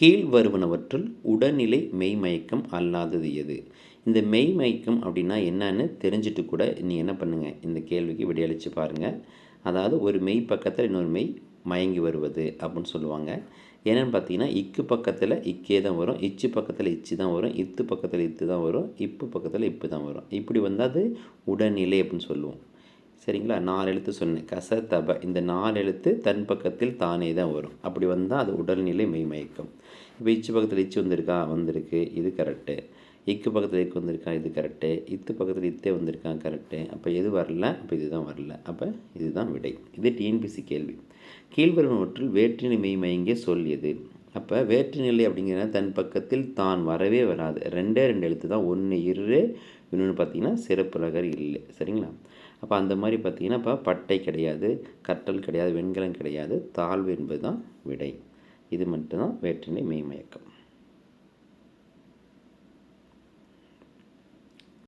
கீழ் வருவனவற்றுள் உடல்நிலை மெய்மயக்கம் அல்லாதது எது? இந்த மெய்மயக்கம் அப்படின்னா என்னன்னு தெரிஞ்சுட்டு கூட நீங்கள் என்ன பண்ணுங்கள் இந்த கேள்விக்கு விடையளித்து பாருங்கள் அதாவது ஒரு மெய் பக்கத்தில் இன்னொரு மெய் மயங்கி வருவது அப்படின்னு சொல்லுவாங்க. என்னென்னு பார்த்தீங்கன்னா இக்கு பக்கத்தில் இக்கே தான் வரும் இச்சு பக்கத்தில் இச்சு தான் வரும் இத்து பக்கத்தில் இத்து தான் வரும் இப்பு பக்கத்தில் இப்பு தான் வரும். இப்படி வந்தால் அது உடல்நிலை அப்படின்னு சொல்லுவோம். சரிங்களா? நாலு எழுத்து சொன்னேன். கச தப இந்த நாலு எழுத்து தன் பக்கத்தில் தானே தான் வரும். அப்படி வந்தால் அது உடல்நிலை மெய்மயக்கம். இப்போ இச்சு பக்கத்தில் இச்சு வந்திருக்கா? வந்திருக்கு. இது கரெக்டு இக்கு பக்கத்தில் இக்கு வந்திருக்கா? இது கரெக்டு இத்து பக்கத்தில் இத்தே வந்திருக்கா? கரெக்டு அப்போ எது வரல? அப்போ இதுதான் வரல. அப்போ இதுதான் விடை. இது டிஎன்பிசி கேள்வி. கீழ்வருவனவற்றில் வேற்றினை மெய் மயங்கிய சொல் எது அப்போ வேற்றுநிலை அப்படிங்கிற தன் பக்கத்தில் தான் வரவே வராது. ரெண்டே ரெண்டு எழுத்து தான் ஒன்று இரு இன்னொன்று பார்த்தீங்கன்னா சிறப்புலகர் இல்லை. சரிங்களா? அப்போ அந்த மாதிரி பார்த்தீங்கன்னா இப்போ பட்டை கிடையாது கட்டல் கிடையாது வெண்கலம் கிடையாது தாழ்வு என்பது தான் விடை. இது மட்டும்தான் வேற்றுநிலை மெய்மயக்கம்.